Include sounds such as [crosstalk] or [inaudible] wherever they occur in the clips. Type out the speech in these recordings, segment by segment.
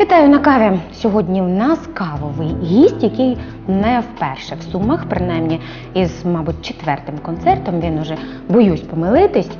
Вітаю на каві. Сьогодні в нас кавовий гість, який не вперше в сумах, принаймні із, мабуть, четвертим концертом. Він уже боюсь помилитись,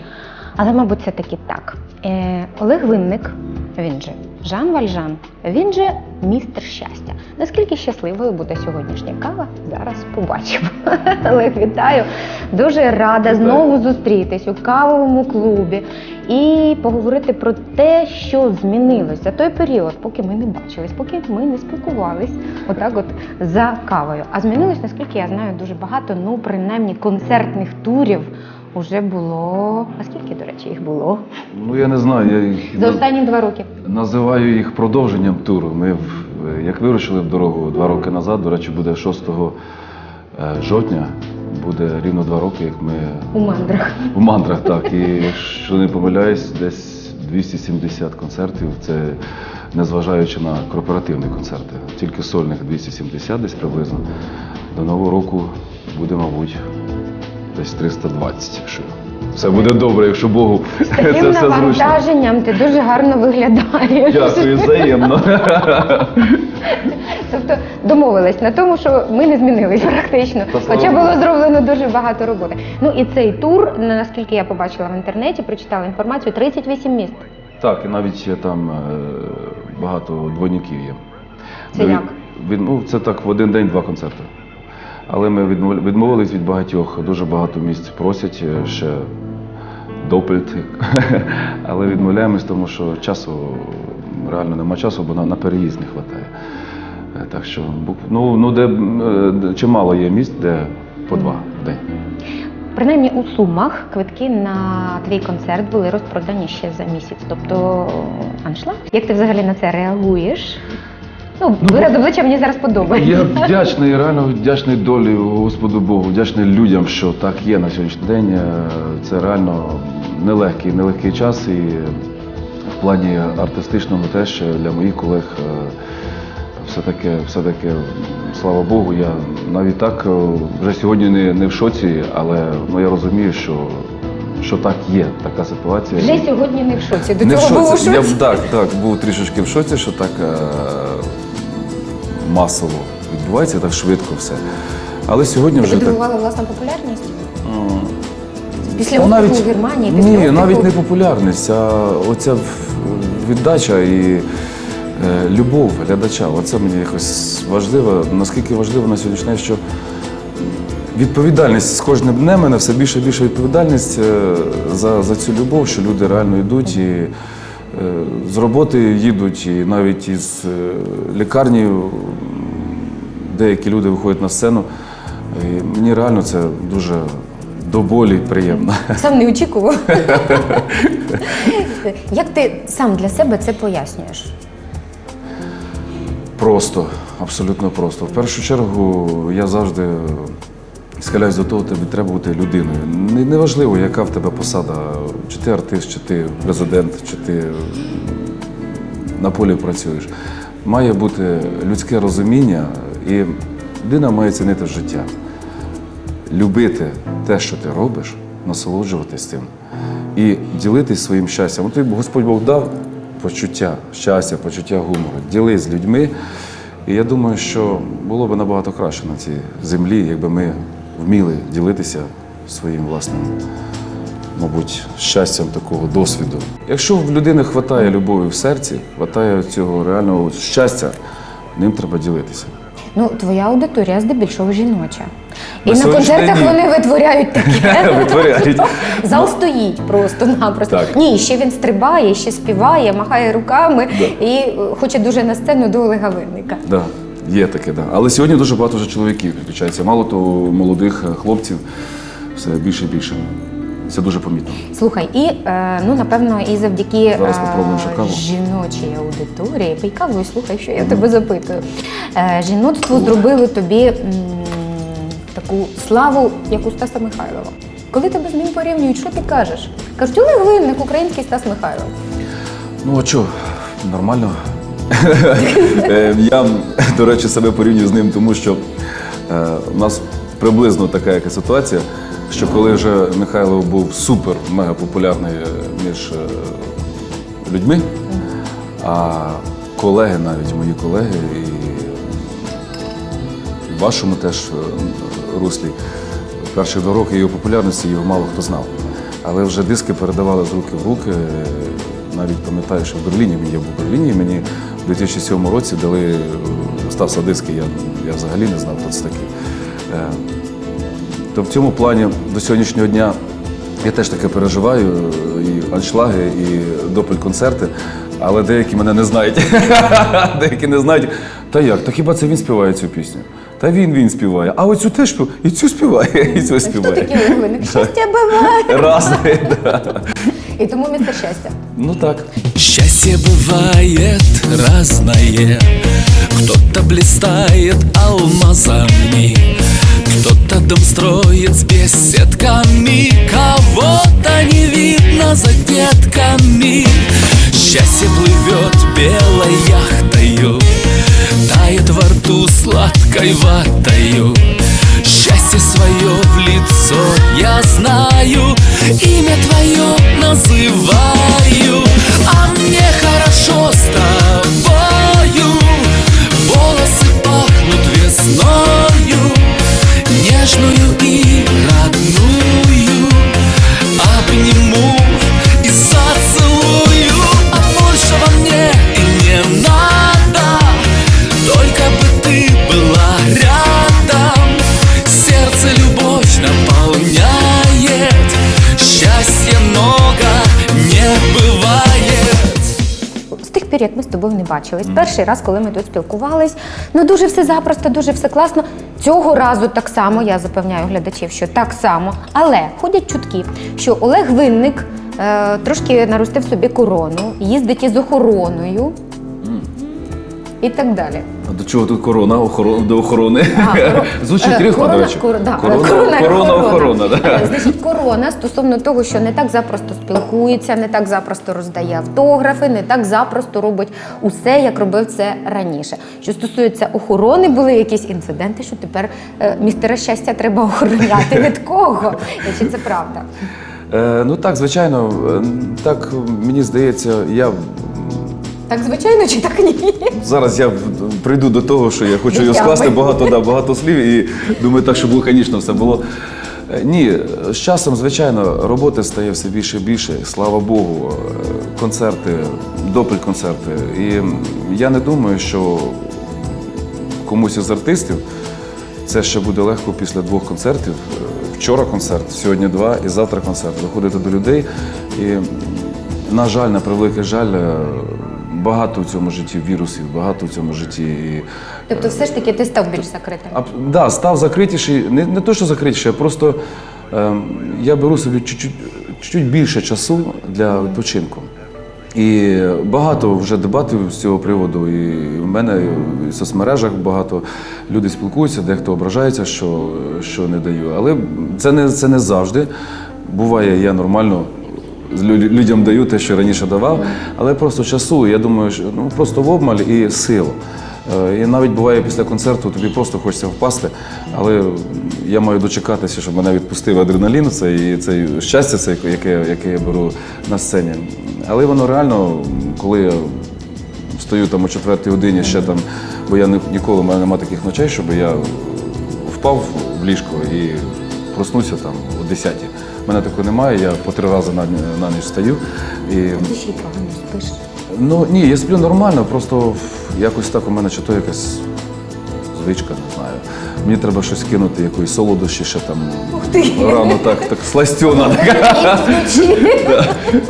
але, мабуть, це таки так. Е, Олег Винник, він же Жан Вальжан, він же містер щастя. Наскільки щасливою буде сьогоднішня кава, зараз побачимо. [laughs] Олег, вітаю. Дуже рада знову зустрітись у кавовому клубі і поговорити про те, що змінилось за той період, поки ми не бачились, поки ми не спілкувались отак, от за кавою. А змінилось, наскільки я знаю, дуже багато. Ну, принаймні, концертних турів уже було. А скільки, до речі, їх було Ну я не знаю, я їх за останні два роки? називаю їх продовженням туру. Ми в- як вирушили в дорогу два роки назад, до речі, буде 6 е, жовтня, буде рівно два роки, як ми У мандрах. в мандрах, так. І якщо не помиляюсь, десь 270 концертів. Це незважаючи на корпоративні концерти. Тільки сольних 270 десь приблизно. До нового року буде, мабуть, десь 320, якщо. Все буде добре, якщо Богу [laughs] це таким все зручно. навантаженням ти дуже гарно виглядаєш. Дякую, взаємно. [laughs] Тобто домовились на тому, що ми не змінились практично. Та слава Хоча Богу. було зроблено дуже багато роботи. Ну і цей тур, наскільки я побачила в інтернеті, прочитала інформацію, 38 міст. Так, і навіть є там е, багато двойників є. Це як? Ну, це так в один день два концерти. Але ми відмов- відмовились від багатьох. Дуже багато місць просять е, ще допельт. [laughs] Але відмовляємось, тому що часу реально нема часу, бо на, переїзд не вистачає. Е, Так що ну, ну де е, чимало є місць, де по два в день. Принаймні у Сумах квитки на твій концерт були розпродані ще за місяць. Тобто аншлаг. Як ти взагалі на це реагуєш? Ну, Ну, вираз обличчя мені зараз подобається. Я вдячний, реально вдячний долі Господу Богу, вдячний людям, що так є на сьогоднішній день. Е, Це реально нелегкий, нелегкий час і в плані артистичному теж для моїх колег е, все-таки, все-таки, слава Богу, я навіть так е, вже сьогодні не, не в шоці, але ну, я розумію, що, що так є, така ситуація. Вже сьогодні не в шоці. До цього було в шоці. Я б так, так, був трішечки в шоці, що так е, масово відбувається, так швидко все. Але сьогодні вже так. дивувала власна популярність? Після ну, успіху в Германії, після ні, навіть не популярність, а оця віддача і е, любов глядача. Оце мені якось важливо. Наскільки важливо на сьогоднішній день, що відповідальність з кожним днем мене все більше і більше відповідальність е, за, за цю любов, що люди реально йдуть і з роботи їдуть, і навіть із е, лікарні деякі люди виходять на сцену. І мені реально це дуже до болі приємно. Сам не очікував. [laughs] Як ти сам для себе це пояснюєш? Просто, абсолютно просто. В першу чергу я завжди схиляюсь до того, тобі треба бути людиною. Не- Неважливо, яка в тебе посада, чи ти артист, чи ти президент, чи ти на полі працюєш. Має бути людське розуміння, і людина має цінити життя. Любити те, що ти робиш, насолоджуватись тим і ділитись своїм щастям. От Господь Бог дав почуття щастя, почуття гумору. Ділись з людьми. І я думаю, що було б набагато краще на цій землі, якби ми вміли ділитися своїм власним, мабуть, щастям такого досвіду. Якщо в людини вистачає любові в серці, вистачає цього реального щастя, ним треба ділитися. Ну, твоя аудиторія здебільшого жіноча. І На на концертах день вони витворяють таке. [laughs] Витворяють. Зал стоїть просто-напросто. Ні, ще він стрибає, ще співає, махає руками Да. і хоче дуже на сцену до Олега Винника. Да, є таке, да. Але сьогодні дуже багато вже чоловіків підключається. Мало того, молодих е, хлопців все більше і більше. Це дуже помітно. Слухай, і е, ну напевно, і завдяки Зараз е, попробуємо ще каву. жіночій аудиторії, пий каву і слухай, що я тебе запитую. Е, жіноцтво зробили тобі м, таку славу, як у Стаса Михайлова. Коли тебе з ним порівнюють, що ти кажеш? Кажуть, Олег Винник, український Стас Михайлов. Ну а що, нормально. [laughs] Е, Я, до речі, себе порівнюю з ним, тому що е, у нас приблизно така яка ситуація, що коли вже Михайло був супер мега популярний е, між е, людьми, а колеги, навіть мої колеги, і в вашому теж руслі. Перші два роки його популярності його мало хто знав. Але вже диски передавали з руки в руки. Навіть пам'ятаю, що в Берліні я був в Берліні, мені в 2007 році дали е, Стаса я, я взагалі не знав, хто це такий. Е, То в цьому плані до сьогоднішнього дня я теж таке переживаю, е, і аншлаги, і допель-концерти, але деякі мене не знають. [laughs] деякі не знають. Та як? Та хіба це він співає цю пісню? Та він він співає. А оцю теж співає. І цю співає, [laughs] і цю Хто співає. такий Олег Винник? Щастя [laughs] буває. Разний, да. І тому містер щастя. Ну так. Счастье бывает разное. Кто-то блистает алмазами Кто-то дом строит с беседками Кого-то не видно за детками. Счастье плывет белой яхтою Тает во рту сладкой ватою. Счастье свое в лицо я знаю Имя твое называю пір, ми з тобою не бачились, перший раз, коли ми тут спілкувались, ну дуже все запросто, дуже все класно. Цього разу так само, я запевняю глядачів, що так само. Але ходять чутки, що Олег Винник е, трошки наростив собі корону, їздить із охороною і так далі. А до чого тут корона? Охорона до охорони. А, [laughs] Звучить е, до речі. кор- да, Корона, корона, корона, охорона. да. Значить, корона стосовно того, що не так запросто спілкується, не так запросто роздає автографи, не так запросто робить усе, як робив це раніше. Що стосується охорони, були якісь інциденти, що тепер е, містера щастя треба охороняти від кого. Чи це правда? Е, ну так, звичайно, е, так мені здається, я Так, звичайно, чи так ні? зараз я прийду до того, що я хочу його скласти багато, да, багато слів і думаю, так, щоб лаконічно все було. Е, Ні, з часом, звичайно, роботи стає все більше і більше. Слава Богу, Е, концерти, допель-концерти. І я не думаю, що комусь із артистів це ще буде легко після двох концертів. Е, Вчора концерт, сьогодні два і завтра концерт. Виходити до людей. І, на жаль, на превеликий жаль, багато в цьому житті вірусів, багато в цьому житті. Тобто, все ж таки ти став більш закритим. а, да, став закритіший, не, не то, що закритіший, а просто е, я беру собі чуть-чуть, чуть більше часу для відпочинку. І багато вже дебатів з цього приводу. І в мене і в соцмережах багато людей спілкуються, дехто ображається, що, що не даю. Але це не, це не завжди. Буває, я нормально людям даю те, що раніше давав, але просто часу, я думаю, що ну, просто в обмаль і сил. Е, І навіть буває після концерту тобі просто хочеться впасти, але я маю дочекатися, щоб мене відпустив адреналін, це і це щастя, це яке, яке я беру на сцені. Але воно реально, коли я встаю там о четвертій годині, ще там, бо я ні- ніколи в немає таких ночей, щоб я впав в ліжко і проснувся там о 10 У мене такого немає, я по три рази на, на ніч встаю. І Ти ще й погано спиш. Ну ні, я сплю нормально, просто якось так у мене чи то якась звичка, не знаю. Мені треба щось кинути, якоїсь солодощі ще там рано так, так сластьона.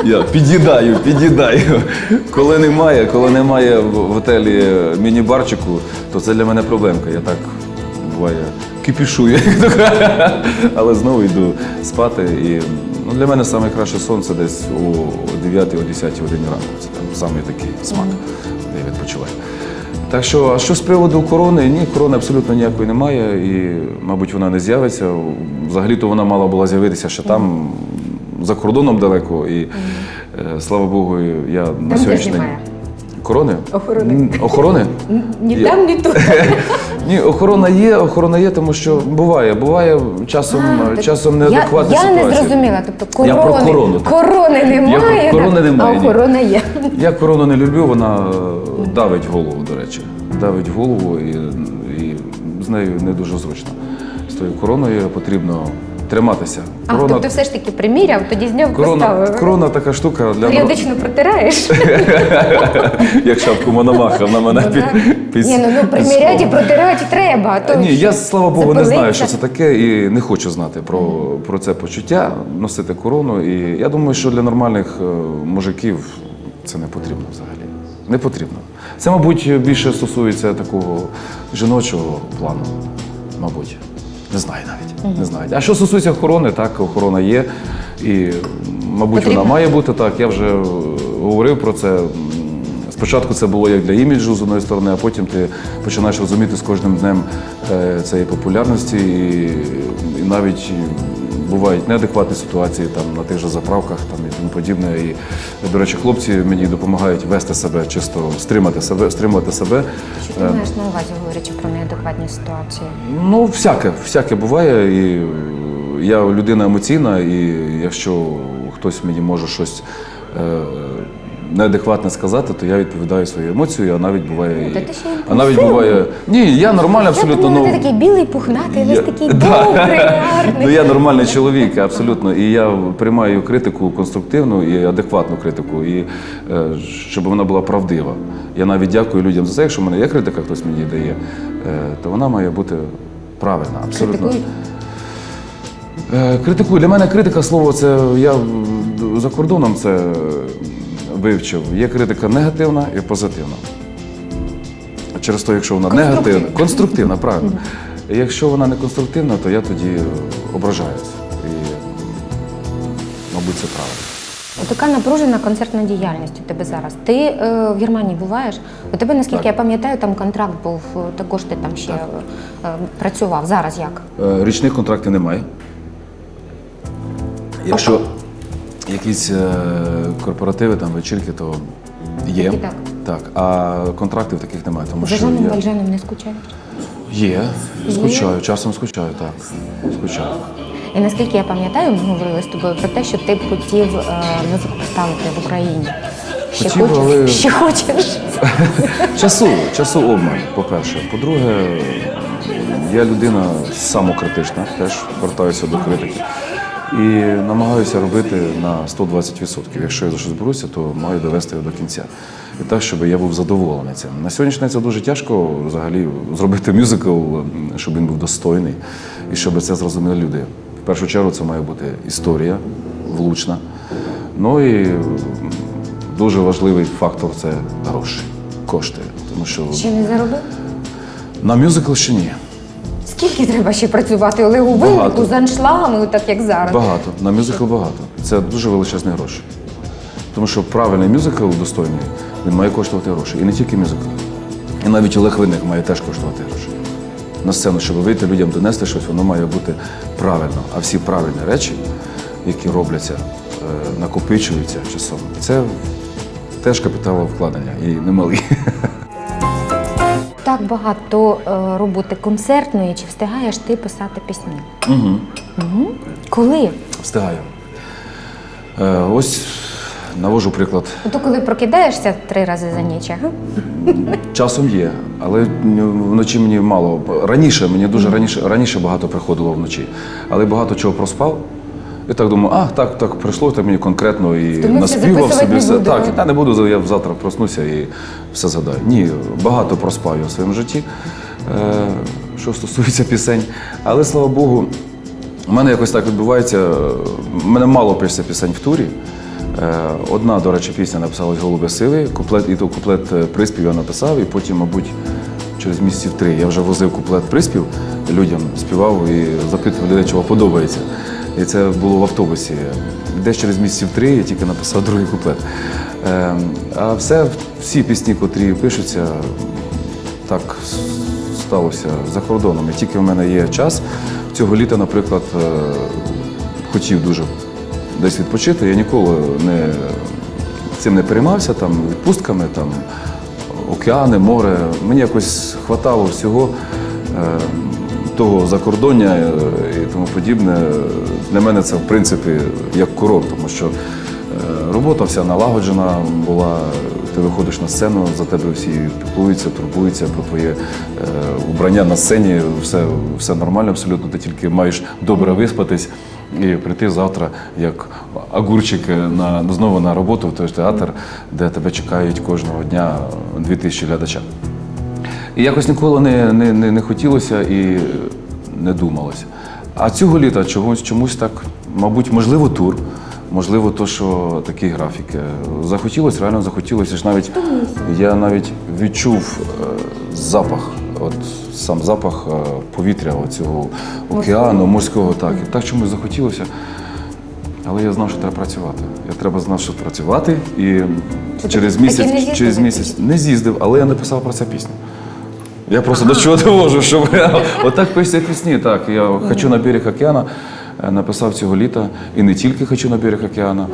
Я під'їдаю, під'їдаю. Коли немає, коли немає в в готелі міні-барчику, то це для мене проблемка. Я так буває то але знову йду спати. І ну, для мене найкраще сон це десь о 9 о 10 годині ранку. Це там саме такий смак, де я відпочиваю. Так що, а що з приводу корони? Ні, корони абсолютно ніякої немає, і, мабуть, вона не з'явиться. Взагалі-то вона мала була з'явитися ще там, за кордоном далеко. І е, слава Богу, я на сьогоднішній день. Корони? Охорони. Охорони? Ні там, ні тут. [laughs] Ні, охорона є, охорона є, тому що буває. Буває часом, А, так часом я, неадекватна я ситуація. не зрозуміла. Тобто Я корони, про корону, корони немає. про корони Корони немає. А ні. охорона є. Я корону не люблю, вона е, давить голову, до речі. Давить голову і, і з нею не дуже зручно. З тою короною потрібно триматися. А, тобто все ж таки приміряв, тоді зняв корона, поставив. корона така штука для Періодично протираєш. [laughs] як шапку Мономаха на мене Ну, під. Ні, ну, ну приміряти протирати треба. Ні, я слава Богу не знаю, що це таке, і не хочу знати про, про це почуття, носити корону. І я думаю, що для нормальних е, мужиків це не потрібно взагалі. Не потрібно. Це, мабуть, більше стосується такого жіночого плану, мабуть. Не знаю навіть. Не знаю. А що стосується охорони, так, охорона є. І, мабуть, Потрібно? вона має бути так. Я вже говорив про це. Спочатку це було як для іміджу з одної сторони, а потім ти починаєш розуміти з кожним днем е, цієї популярності, і, і навіть бувають неадекватні ситуації там на тих же заправках там і тому подібне. І, до речі, хлопці мені допомагають вести себе, чисто стримати себе, стримувати себе. Що ти маєш на увазі, говорячи про неадекватні ситуації? Ну, всяке, всяке буває. І е, я людина емоційна, і якщо хтось мені може щось е, неадекватне сказати, то я відповідаю свою емоцію, а навіть буває. Та ти ще а навіть імпульсивний. буває. Ні, я нормальний Я абсолютно. думала, ну, ти такий білий, пухнатий, весь такий [laughs] добрий, гарний. Ну я нормальний чоловік, абсолютно. І я приймаю критику конструктивну і адекватну критику, і е, щоб вона була правдива. Я навіть дякую людям за це. Якщо в мене є критика, хтось мені дає, е, то вона має бути правильна. Абсолютно. Критикуй. Е, Критикую. Для мене критика слово це я за кордоном це вивчив. Є критика негативна і позитивна. Через те, якщо вона негативна, конструктивна, правильно. Якщо вона не конструктивна, то я тоді ображаюсь. І, мабуть, це правильно. Така напружена концертна діяльність у тебе зараз. Ти е, в Германії буваєш? У тебе, наскільки Так. я пам'ятаю, там контракт був, е, також ти там ще е, е, працював. Зараз як? Е, Річних контрактів немає. Якщо якісь е, корпоративи, там, вечірки, то є. Такі так. Так, а контрактів таких немає. Тому За що Жаном я... Вальжаном не скучаєш? Є, скучаю, часом скучаю, так. Скучаю. І наскільки я пам'ятаю, ми говорили з тобою про те, що ти б хотів е, музику поставити в Україні. Ще Хотів, хочеш? але- Ще хочеш? [laughs] Часу, часу обмаль, по-перше. По-друге, я людина самокритична, теж вертаюся до критики. І намагаюся робити на 120%. Якщо я за щось беруся, то маю довести його до кінця. І так, щоб я був задоволений цим. На сьогоднішній день це дуже тяжко взагалі зробити мюзикл, щоб він був достойний і щоб це зрозуміли люди. В першу чергу це має бути історія влучна. Ну і дуже важливий фактор це гроші, кошти. Тому що Ще не заробив? на мюзикл ще ні. Скільки треба ще працювати Олегу Багато. Виннику з аншлагами, так як зараз? Багато. На мюзикл багато. Це дуже величезні гроші. Тому що правильний мюзикл достойний, він має коштувати гроші. І не тільки мюзикл. І навіть Олег Винник має теж коштувати гроші. На сцену, щоб вийти людям донести щось, воно має бути правильно. А всі правильні речі, які робляться, е, накопичуються часом. Це теж капіталовкладення і немалі. [laughs] Так багато е, роботи концертної, чи встигаєш ти писати пісні? Угу. Угу. Коли? Встигаю. Е, ось навожу приклад. Ото коли прокидаєшся три рази за ніч, ага? Часом є, але вночі мені мало. Раніше мені дуже раніше, раніше багато приходило вночі, але багато чого проспав. І так думаю, а так, так прийшло, так мені конкретно і наспівав записувати собі не все. буду. Так, я не буду, я завтра проснуся і все згадаю. Ні, багато проспав я в своєму житті, е, що стосується пісень. Але слава Богу, у мене якось так відбувається. У мене мало пишеться пісень в турі. Е, Одна, до речі, пісня написалась Голуби сили, куплет, і то куплет е, приспів я написав, і потім, мабуть, через місяців три я вже возив куплет приспів людям, співав і запитував людей, чого подобається. І це було в автобусі. Десь через місяців три я тільки написав другий куплет. Е, А все, всі пісні, котрі пишуться, так сталося за кордоном. І тільки в мене є час. Цього літа, наприклад, е, хотів дуже десь відпочити. Я ніколи не, цим не переймався, там, відпустками, там, океани, море. Мені якось хватало всього е, того закордоння е, і тому подібне. Для мене це, в принципі, як курорт, тому що е, робота. вся налагоджена була. Ти виходиш на сцену, за тебе всі піклуються, турбуються про твоє е, убрання на сцені. Все, все нормально, абсолютно. Ти тільки маєш добре виспатись і прийти завтра як огурчик на знову на роботу в той театр, де тебе чекають кожного дня дві тисячі глядача. І якось ніколи не, не, не, не хотілося і не думалося. А цього літа чомусь, чомусь так, мабуть, можливо, тур, можливо, то, що такі графіки. Захотілося, реально захотілося. ж Навіть, я навіть відчув е, запах, от сам запах е, повітря цього океану, морського, так. І так чомусь захотілося. Але я знав, що треба працювати. Я треба знав, що працювати. І через місяць, через місяць не з'їздив, але я написав про це пісню. Я просто до чого довожу, щоб отак пишеться пісні. Так, я хочу на берег океана е, написав цього літа. І не тільки хочу на берег океана,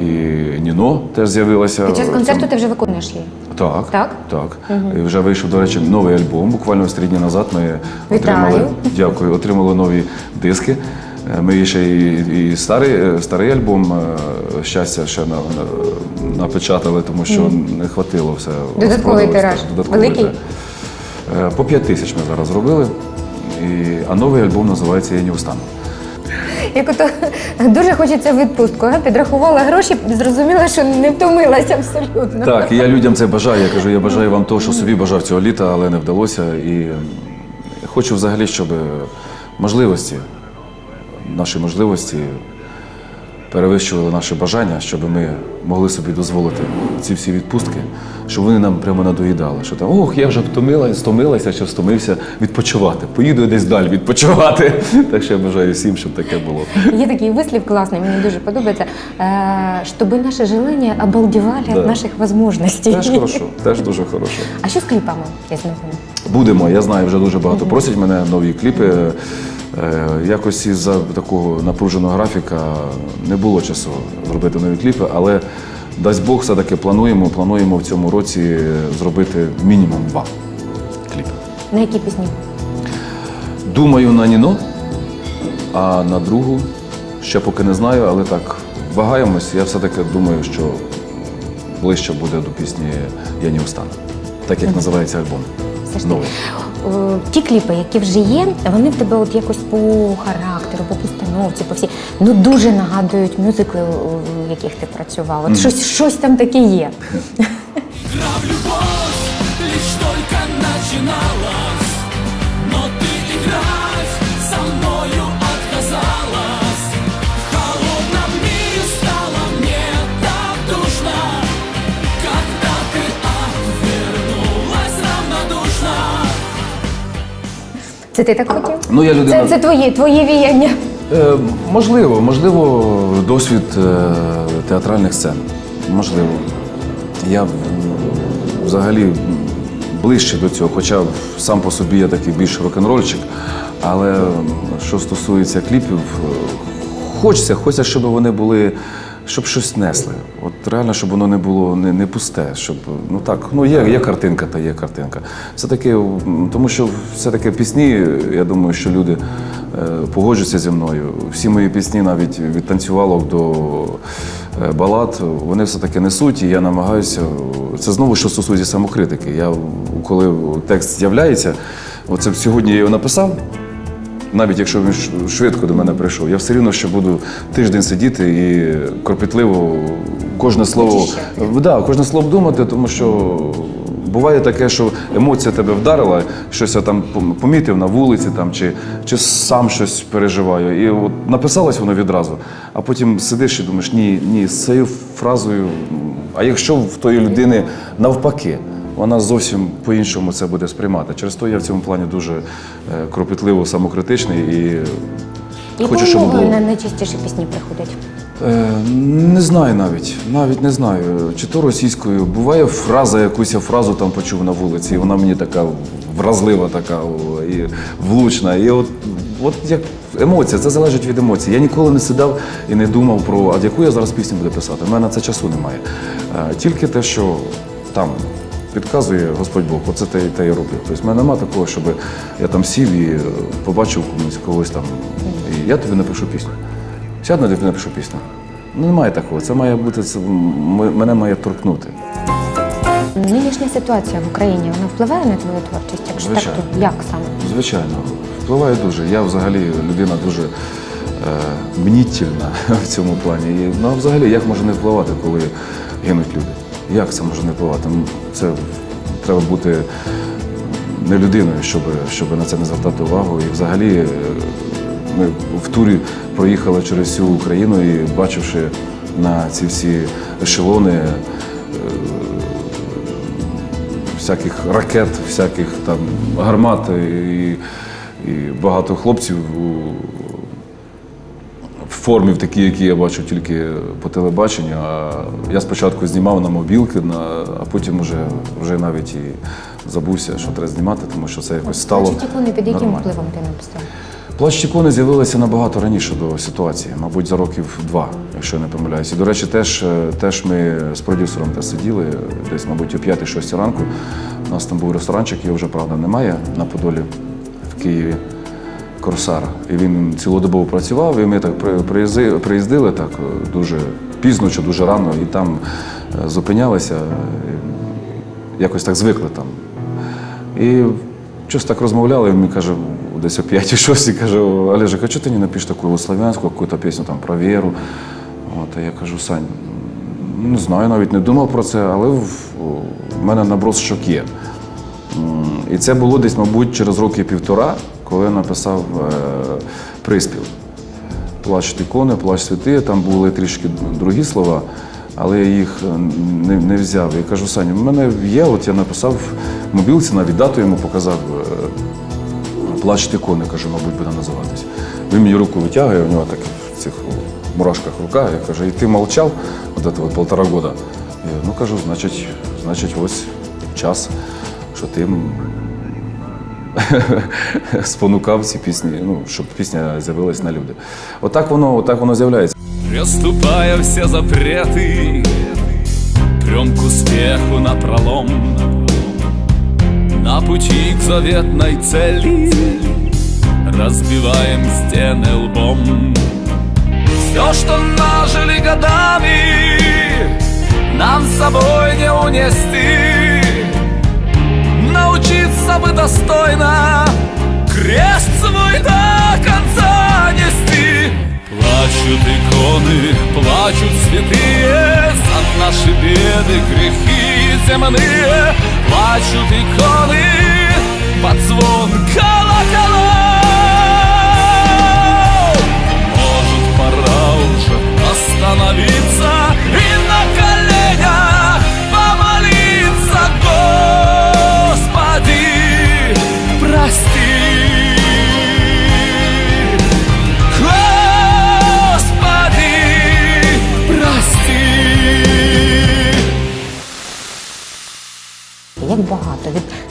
і Ніно теж з'явилася. Під час в концерту цьому. ти вже виконуєш її. Так, Так? так. І вже вийшов, до речі, новий альбом. Буквально ось три дні назад ми отримали, дякую, отримали нові диски. Е, Ми ще і, і старий, е, старий альбом е, щастя ще на, на, напечатали, тому що не хватило все. Додатковий розпродалось, тираж. так, Великий? тираж. Е, По 5 тисяч ми зараз зробили. І, а новий альбом називається Я не устану. Як ото дуже хочеться відпустку, а? підрахувала гроші, зрозуміла, що не втомилася абсолютно. Так, і я людям це бажаю. Я кажу, я бажаю вам того, що собі бажав цього літа, але не вдалося. І хочу взагалі, щоб можливості, наші можливості перевищували наші бажання, щоб ми могли собі дозволити ці всі відпустки, щоб вони нам прямо надоїдали. Що там, ох, я вже втомилася, стомилася чи втомився відпочивати. Поїду десь далі відпочивати. [laughs] Так що я бажаю всім, щоб таке було. Є такий вислів класний, мені дуже подобається, е, щоб наші желання обалдевали Да. від наших можливостей. Теж хорошо, [laughs] теж дуже хорошо. А що з кліпами? Я. Будемо, я знаю, вже дуже багато просять мене нові кліпи. Е, Якось із-за такого напруженого графіка не було часу зробити нові кліпи, але дасть Бог, все-таки плануємо. Плануємо в цьому році зробити мінімум два кліпи. На які пісні? Думаю на Ніно, а на другу ще поки не знаю, але так вагаємось. Я все-таки думаю, що ближче буде до пісні Я не устану. Так як називається альбом. Новий. О, Ті кліпи, які вже є, вони в тебе от якось по характеру, по постановці, по всі ну дуже нагадують мюзикли, в яких ти працював. От щось, щось там таке є. Грав любов, лиш тільки только Це ти так хотів? Ну, я людина. Це, це твої, твої віяння. Е, можливо, можливо, досвід е, театральних сцен. Можливо. Я взагалі ближче до цього, хоча сам по собі я такий більш рок-н-рольчик. Але що стосується кліпів, е, хочеться, хочеться, щоб вони були. Щоб щось несли. От реально, щоб воно не було не, не пусте. Щоб ну так, ну є, є картинка, та є картинка. Все таки, тому що все-таки пісні, я думаю, що люди е, погоджуються зі мною. Всі мої пісні, навіть від танцювалок до е, балад, вони все-таки несуть, і я намагаюся. Це знову що стосується самокритики. Я коли текст з'являється, оце сьогодні я його написав. Навіть якщо він швидко до мене прийшов, я все рівно ще буду тиждень сидіти і кропітливо кожне слово да, кожне слово думати, тому що буває таке, що емоція тебе вдарила, щось я там помітив на вулиці там, чи, чи сам щось переживаю. І от написалось воно відразу, а потім сидиш і думаєш, ні, ні, з цією фразою. А якщо в тої людини навпаки, вона зовсім по-іншому це буде сприймати. Через то я в цьому плані дуже е, кропітливо самокритичний і хочу, щоб було. на найчастіше пісні приходять? Е, не знаю навіть, навіть не знаю. Чи то російською. Буває фраза, якусь я фразу там почув на вулиці, і вона мені така вразлива, така і влучна. І от, от як емоція, це залежить від емоцій. Я ніколи не сидав і не думав про, а яку я зараз пісню буду писати. У мене на це часу немає. Е, тільки те, що там. Підказує Господь Бог, оце те, те і роблю. Тобто в мене немає такого, щоб я там сів і побачив комусь когось там. І я тобі напишу пісню. Сяду, я тобі напишу пісню. Ну, немає такого. Це має бути, це, мене має торкнути. Нинішня ситуація в Україні вона впливає на твою творчість? Якщо так, то як саме? Звичайно, впливає дуже. Я взагалі людина дуже е, мнітільна [laughs] в цьому плані. І, ну, а взагалі, як може не впливати, коли гинуть люди? Як це може не впливати? Це треба бути не людиною, щоб, щоб на це не звертати увагу. І взагалі е, ми в турі проїхали через всю Україну і бачивши на ці всі ешелони е, всяких ракет, всяких там гармат і, і багато хлопців в формі в такій, які я бачив тільки по телебаченню. А я спочатку знімав на мобілки, на, а потім вже, вже навіть і забувся, що треба знімати, тому що це якось стало. Значить, ікони під яким нормально. впливом ти написав? Плащ ікони з'явилися набагато раніше до ситуації, мабуть, за років два, якщо я не помиляюся. І, до речі, теж, е, теж ми з продюсером те сиділи десь, мабуть, о 5-6 ранку. У нас там був ресторанчик, його вже, правда, немає на Подолі в Києві. Корсар. І він цілодобово працював, і ми так при- приїздили так е, дуже пізно чи дуже рано, і там е, зупинялися, і якось так звикли там. І щось так розмовляли, і він каже, десь о 5-6, [laughs] каже, Олежик, а чого ти не напишеш таку славянську, якусь пісню там про віру? От, а я кажу, Сань, не знаю, навіть не думав про це, але в, в мене наброс щок є. І це було десь, мабуть, через роки півтора, коли написав е, приспів. Плач ікони, плач святи, там були трішки другі слова, але я їх е, не, не взяв. Я кажу, Саня, в мене є, от я написав в мобілці, навіть дату йому показав. е, Плач ікони, кажу, мабуть, буде називатись. Він мені руку витягує, у нього так в цих мурашках рука. Я кажу, і ти мовчав от это вот полтора года. Я, ну кажу, значить, значить, ось час, що ти [laughs] спонукав ці пісні, ну, щоб пісня з'явилась на люди. Отак воно, отак воно з'являється. Приступая все запреты Прям к на пролом На пути к заветной цели Разбиваем стены лбом Все, что нажили годами Нам с собой не унести Научиться бы достойно. Крест свой до конца нести. Плачут иконы, плачут святые. За наши беды, грехи земные. Плачут иконы под звон колоколов Может, пора уже остановиться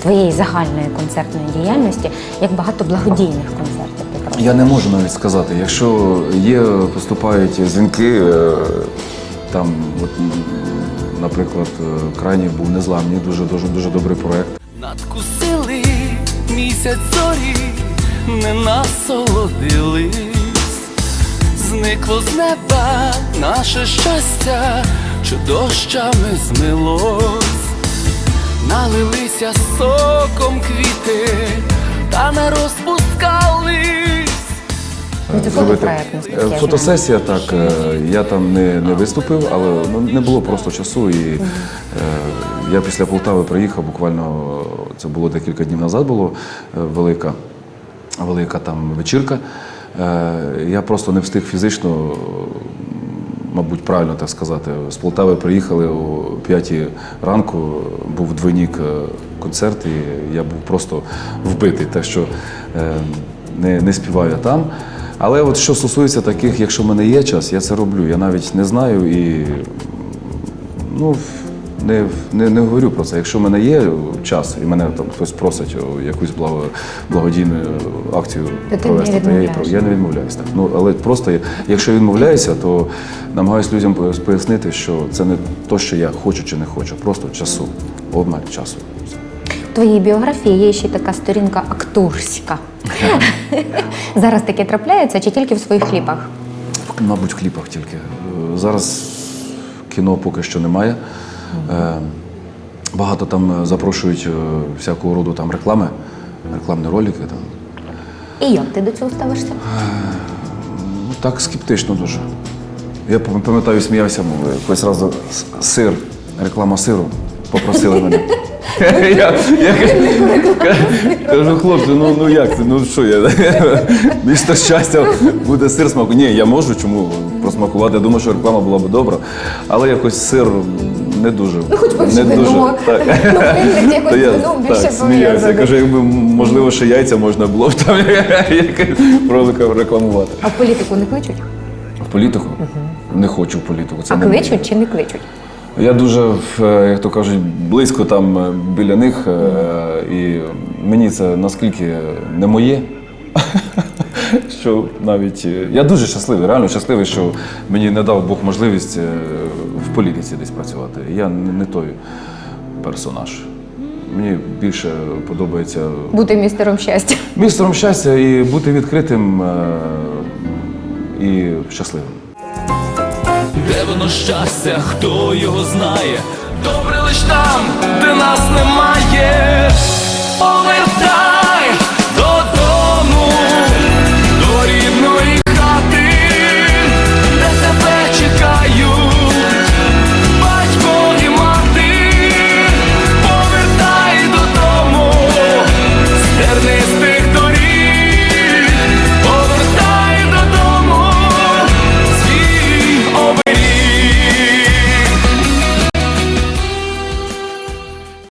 твоєї загальної концертної діяльності, як багато благодійних концертів ти проводиш? Я не можу навіть сказати, якщо є, поступають дзвінки, е, там, от, наприклад, е, крайній був незламний, дуже дуже дуже добрий проект. Надкусили місяць зорі, не насолодились, зникло з неба наше щастя, чи дощами змилось, налилися соком квіти, та не розпускались. Ну, це фотопроект, наскільки я Е. Фотосесія, так. е, Я там не, не виступив, але ну, не було просто часу. І е, я після Полтави приїхав, буквально це було декілька днів назад, було е, велика, велика там вечірка. Е, Я просто не встиг фізично, мабуть, правильно так сказати. З Полтави приїхали о 5 ранку, був двойник е, концерт, і я був просто вбитий. Так що е, не, не співаю там. Але от що стосується таких, якщо в мене є час, я це роблю. Я навіть не знаю і ну, не, не, не говорю про це. Якщо в мене є час і мене там хтось просить якусь благо, благодійну акцію То провести, то я, я не відмовляюся. Так. Ну, але просто якщо відмовляюся, то намагаюся людям пояснити, що це не то, що я хочу чи не хочу, просто часу, обмаль часу. В твоїй біографії є ще така сторінка акторська. [laughs] Зараз таке трапляється чи тільки в своїх кліпах? Мабуть, в кліпах тільки. Зараз кіно поки що немає. Е, Багато там запрошують е, всякого роду там реклами, рекламні ролики. Там. І як ти до цього ставишся? Ну, так скептично дуже. Я пам'ятаю, сміявся якось разу с- сир, реклама сиру. Попросили мене. [laughs] Я кажу, хлопці, ну, ну як це? Ну що я? [laughs] Місто щастя буде сир смаку. Ні, я можу чому просмакувати. Я думаю, що реклама була б добра, але якось сир не дуже. Ну, хоч би не вино. Так. Ну, принцип якось [laughs] То я вино більше так, сміявся. Я кажу, якби можливо ще яйця можна було б там [laughs] якось ролика рекламувати. А в політику не кличуть? В політику? Не хочу в політику. Це А не моє. кличуть чи не кличуть? Я дуже, е, як то кажуть, близько там е, біля них, е, і мені це наскільки не моє. [laughs] Що навіть е, я дуже щасливий, реально щасливий, що мені не дав Бог можливість е, в політиці десь працювати. Я не, той персонаж. Мені більше подобається Бути містером щастя. містером щастя і бути відкритим е, і щасливим. Де воно щастя, хто його знає? Добре лиш там, де нас немає. Повертай